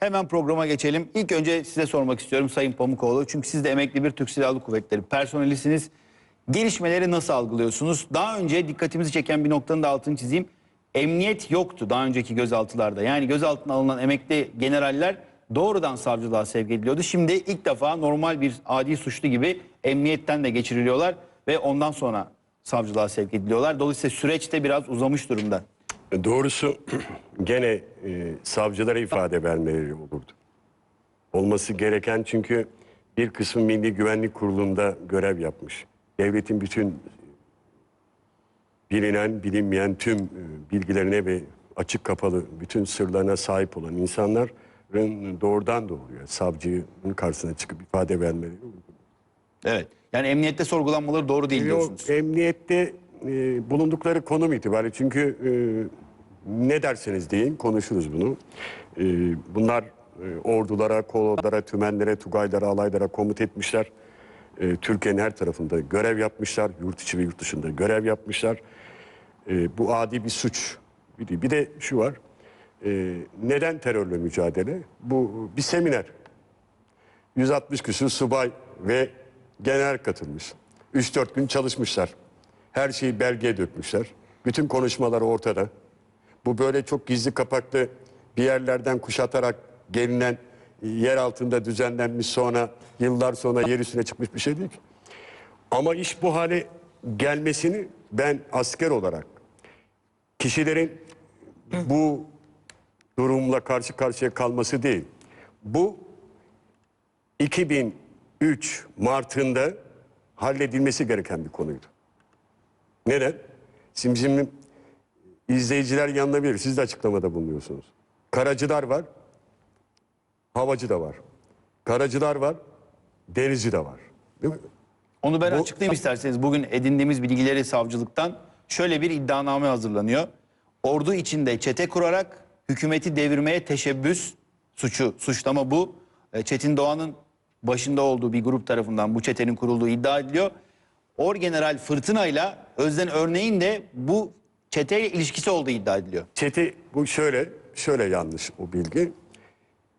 Hemen programa geçelim. İlk önce size sormak istiyorum Sayın Pamukoğlu. Çünkü siz de emekli bir Türk Silahlı Kuvvetleri personelisiniz. Gelişmeleri nasıl algılıyorsunuz? Daha önce dikkatimizi çeken bir noktanın da altını çizeyim. Emniyet yoktu daha önceki gözaltılarda. Yani gözaltına alınan emekli generaller doğrudan savcılığa sevk ediliyordu. Şimdi ilk defa normal bir adi suçlu gibi emniyetten de geçiriliyorlar ve ondan sonra savcılığa sevk ediliyorlar. Dolayısıyla süreç de biraz uzamış durumda. Doğrusu gene e, savcılara ifade vermeleri olurdu. Olması gereken çünkü bir kısmı Milli Güvenlik Kurulu'nda görev yapmış. Devletin bütün bilinen, bilinmeyen tüm e, bilgilerine ve açık kapalı bütün sırlarına sahip olan insanların doğrudan doğruya savcının karşısına çıkıp ifade vermeleri. Evet. Yani emniyette sorgulanmaları doğru değil diyorsunuz. Yok, emniyette e, bulundukları konum itibariyle çünkü e, ne derseniz deyin konuşuruz bunu. E, bunlar e, ordulara, kolordulara, tümenlere, tugaylara, alaylara komut etmişler. E, Türkiye'nin her tarafında görev yapmışlar. Yurt içi ve yurt dışında görev yapmışlar. E, bu adi bir suç. Bir bir de şu var. E, neden terörle mücadele? Bu bir seminer. 160 küsur subay ve general katılmış. 3-4 gün çalışmışlar. Her şeyi belgeye dökmüşler. Bütün konuşmalar ortada. Bu böyle çok gizli kapaklı bir yerlerden kuşatarak gelinen yer altında düzenlenmiş sonra yıllar sonra yer üstüne çıkmış bir şey değil ki. Ama iş bu hale gelmesini ben asker olarak kişilerin bu durumla karşı karşıya kalması değil. Bu 2003 Mart'ında halledilmesi gereken bir konuydu. Neden? Şimdi, şimdi izleyiciler yanılabilir. Siz de açıklamada bulunuyorsunuz. Karacılar var, havacı da var. Karacılar var, denizci de var. Değil mi? Onu ben Bu- açıklayayım isterseniz. Bugün edindiğimiz bilgileri savcılıktan şöyle bir iddianame hazırlanıyor. Ordu içinde çete kurarak hükümeti devirmeye teşebbüs suçu, suçlama bu. E, Çetin Doğan'ın başında olduğu bir grup tarafından bu çetenin kurulduğu iddia ediliyor. Orgeneral Fırtına ile Özden Örneğin de bu çeteyle ilişkisi olduğu iddia ediliyor. Çeti bu şöyle, şöyle yanlış o bilgi.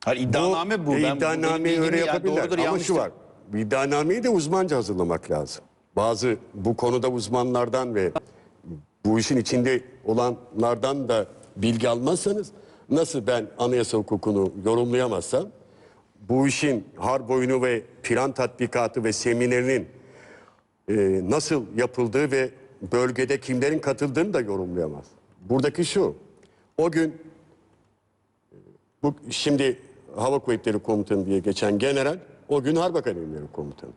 Hayır, iddianame bu. Ben- bu benim iddianameyi öyle yapabilirler doğrudur, ama yanlıştır. şu var. İddianameyi de uzmanca hazırlamak lazım. Bazı bu konuda uzmanlardan ve bu işin içinde olanlardan da bilgi almazsanız nasıl ben anayasa hukukunu yorumlayamazsam bu işin harp oyunu ve plan tatbikatı ve seminerinin e, nasıl yapıldığı ve bölgede kimlerin katıldığını da yorumlayamaz. Buradaki şu, o gün bu şimdi Hava Kuvvetleri Komutanı diye geçen general, o gün Harp Akademileri Komutanı.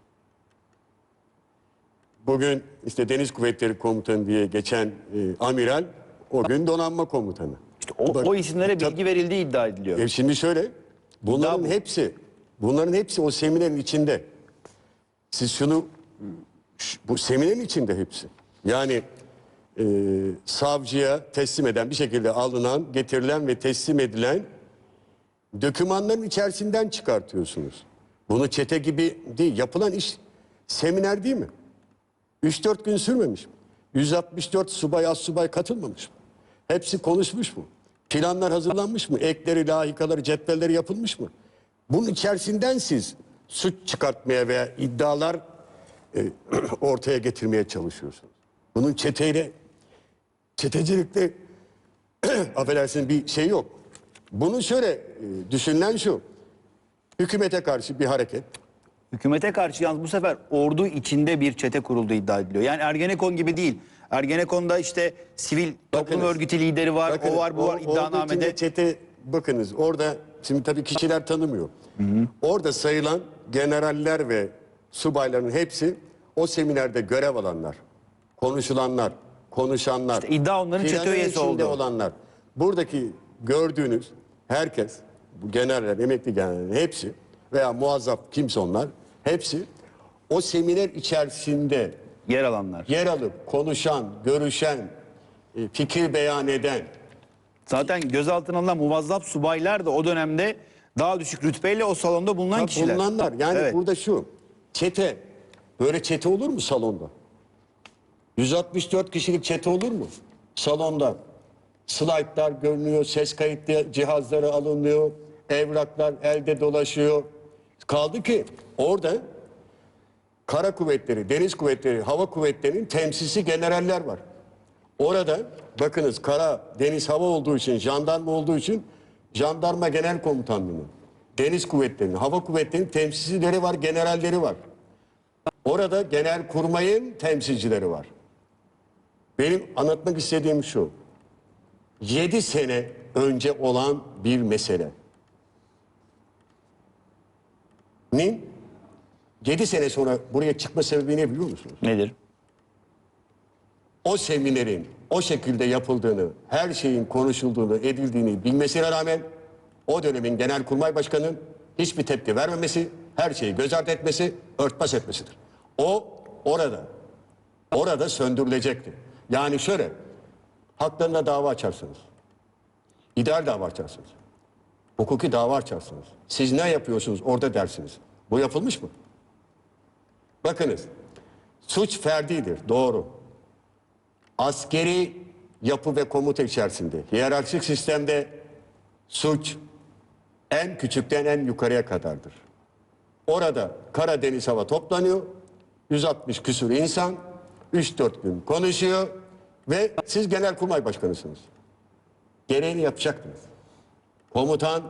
Bugün işte Deniz Kuvvetleri Komutanı diye geçen e, amiral, o gün donanma komutanı. İşte o, Bak, o isimlere bilgi verildiği iddia ediliyor. e şimdi şöyle, bunların bu. hepsi, bunların hepsi o seminerin içinde. Siz şunu, bu seminerin içinde hepsi. Yani e, savcıya teslim eden, bir şekilde alınan, getirilen ve teslim edilen dokümanların içerisinden çıkartıyorsunuz. Bunu çete gibi değil, yapılan iş seminer değil mi? 3-4 gün sürmemiş mi? 164 subay, az subay katılmamış mı? Hepsi konuşmuş mu? Planlar hazırlanmış mı? Ekleri, lahikaları, cetvelleri yapılmış mı? Bunun içerisinden siz suç çıkartmaya veya iddialar e, ortaya getirmeye çalışıyorsunuz. Bunun çeteyle, çetecilikle affedersiniz bir şey yok. Bunu şöyle e, düşünülen şu. Hükümete karşı bir hareket. Hükümete karşı yalnız bu sefer ordu içinde bir çete kurulduğu iddia ediliyor. Yani Ergenekon gibi değil. Ergenekon'da işte sivil toplum Bakınız. örgütü lideri var, Bakınız, o var, bu var or- orada iddianamede. çete bakınız orada şimdi tabii kişiler tanımıyor. Orada sayılan generaller ve subayların hepsi o seminerde görev alanlar, konuşulanlar, konuşanlar. İşte iddia onların çete planın üyesi içinde olanlar. Buradaki gördüğünüz herkes, bu generaller, emekli generallerin hepsi veya muazzaf kimse onlar, hepsi o seminer içerisinde Yer alanlar. yer alıp konuşan, görüşen, e, fikir beyan eden, Zaten gözaltına alınan muvazzaf subaylar da o dönemde daha düşük rütbeyle o salonda bulunan kişiler. bulunanlar. Yani Evet. burada şu. Çete. Böyle çete olur mu salonda? 164 kişilik çete olur mu? Salonda. Slaytlar görünüyor, ses kayıtlı cihazları alınıyor. evraklar elde dolaşıyor. Kaldı ki orada kara kuvvetleri, deniz kuvvetleri, hava kuvvetlerinin temsilcisi generaller var. Orada bakınız kara, deniz, hava olduğu için, jandarma olduğu için jandarma genel komutanlığının, deniz kuvvetlerinin, hava kuvvetlerinin temsilcileri var, generalleri var. Orada genel kurmayın temsilcileri var. Benim anlatmak istediğim şu. 7 sene önce olan bir mesele. Nin 7 sene sonra buraya çıkma sebebi ne biliyor musunuz? Nedir? O seminerin o şekilde yapıldığını, her şeyin konuşulduğunu, edildiğini bilmesine rağmen o dönemin genelkurmay başkanının hiçbir tepki vermemesi, her şeyi göz ardı etmesi, örtbas etmesidir. O orada, orada söndürülecekti. Yani şöyle, haklarına dava açarsınız. İdeal dava açarsınız. Hukuki dava açarsınız. Siz ne yapıyorsunuz orada dersiniz. Bu yapılmış mı? Bakınız, suç ferdidir, doğru. Askeri yapı ve komuta içerisinde, hiyerarşik sistemde suç en küçükten en yukarıya kadardır. Orada Karadeniz hava toplanıyor, 160 küsur insan, 3-4 gün konuşuyor ve siz genelkurmay başkanısınız. Gereğini yapacaktınız. Komutan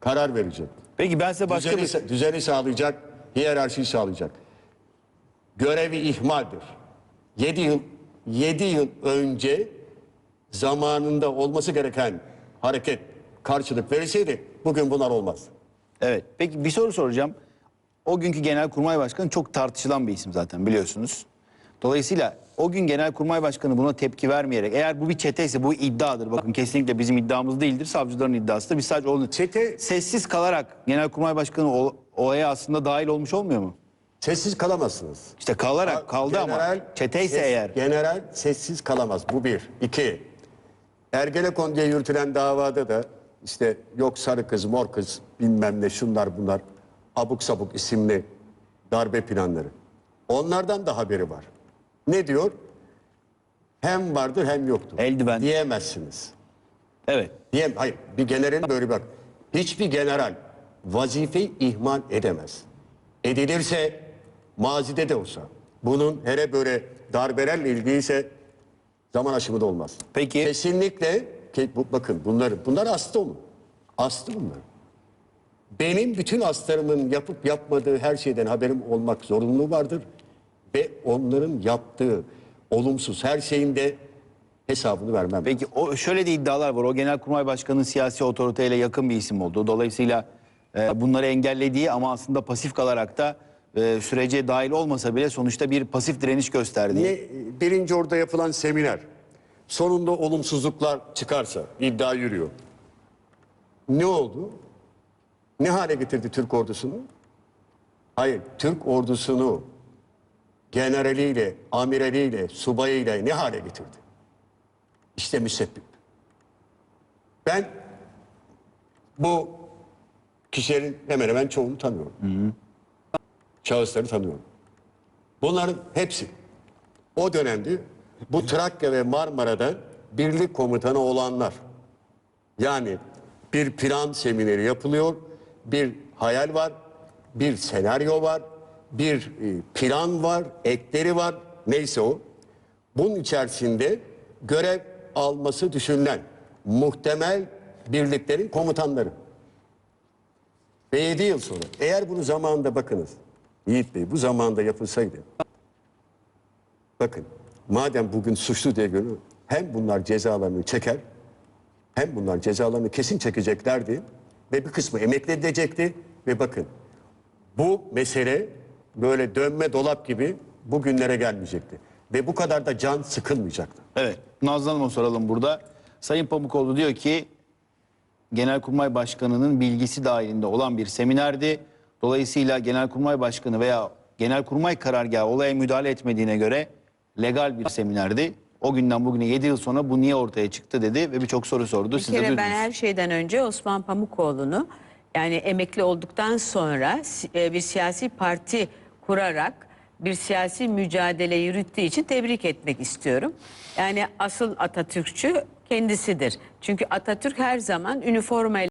karar verecek. Peki ben size başka Düzeni, bir... düzeni sağlayacak, hiyerarşiyi sağlayacak. Görevi ihmaldir. 7 yıl 7 yıl önce zamanında olması gereken hareket karşılık verilseydi bugün bunlar olmaz. Evet. Peki bir soru soracağım. O günkü Genelkurmay Başkanı çok tartışılan bir isim zaten biliyorsunuz. Dolayısıyla o gün Genelkurmay Başkanı buna tepki vermeyerek eğer bu bir çeteyse bu iddiadır. Bakın kesinlikle bizim iddiamız değildir. Savcıların iddiasıdır. Biz sadece onu Çete- sessiz kalarak Genelkurmay Başkanı o, olaya aslında dahil olmuş olmuyor mu? Sessiz kalamazsınız. İşte kalarak kaldı ama çeteyse ses- eğer. General sessiz kalamaz. Bu bir. İki. Ergenekon diye yürütülen davada da işte yok sarı kız, mor kız, bilmem ne şunlar bunlar abuk sabuk isimli darbe planları. Onlardan da haberi var. Ne diyor? Hem vardır hem yoktur. Eldiven. Diyemezsiniz. Evet. Diyem, hayır bir generalin böyle bak. Hiçbir general vazifeyi ihmal edemez. Edilirse mazide de olsa bunun hele böyle darbelerle ilgiliyse zaman aşımı da olmaz. Peki. Kesinlikle ke- bu, bakın bunlar bunlar aslı mı? Aslı bunlar. Benim bütün aslarımın yapıp yapmadığı her şeyden haberim olmak zorunluluğu vardır. Ve onların yaptığı olumsuz her şeyin de hesabını vermem. Peki o şöyle de iddialar var. O Genelkurmay Başkanı'nın siyasi otoriteyle yakın bir isim olduğu. Dolayısıyla e, bunları engellediği ama aslında pasif kalarak da e, sürece dahil olmasa bile sonuçta bir pasif direniş gösterdiği. Niye birinci orada yapılan seminer sonunda olumsuzluklar çıkarsa iddia yürüyor. Ne oldu? Ne hale getirdi Türk ordusunu? Hayır, Türk ordusunu generaliyle, amiraliyle, subayıyla ne hale getirdi? İşte müsebbip. Ben bu kişilerin hemen hemen çoğunu tanıyorum. Şahısları tanıyorum. Bunların hepsi o dönemde bu Trakya ve Marmara'da birlik komutanı olanlar. Yani bir plan semineri yapılıyor, bir hayal var, bir senaryo var, bir e, plan var, ekleri var, neyse o. Bunun içerisinde görev alması düşünülen muhtemel birliklerin komutanları. Ve 7 yıl sonra eğer bunu zamanında bakınız Yiğit Bey bu zamanında yapılsaydı bakın madem bugün suçlu diye görüyor hem bunlar cezalarını çeker hem bunlar cezalarını kesin çekeceklerdi ve bir kısmı emekli edecekti ve bakın bu mesele böyle dönme dolap gibi bugünlere gelmeyecekti. Ve bu kadar da can sıkılmayacaktı. Evet. Nazlı Hanım'a soralım burada. Sayın Pamukoğlu diyor ki Genelkurmay Başkanı'nın bilgisi dahilinde olan bir seminerdi. Dolayısıyla Genelkurmay Başkanı veya Genelkurmay karargahı olaya müdahale etmediğine göre legal bir seminerdi. O günden bugüne 7 yıl sonra bu niye ortaya çıktı dedi ve birçok soru sordu. Bir Siz de kere ben duydunuz. her şeyden önce Osman Pamukoğlu'nu yani emekli olduktan sonra e, bir siyasi parti kurarak bir siyasi mücadele yürüttüğü için tebrik etmek istiyorum. Yani asıl Atatürkçü kendisidir. Çünkü Atatürk her zaman üniformayla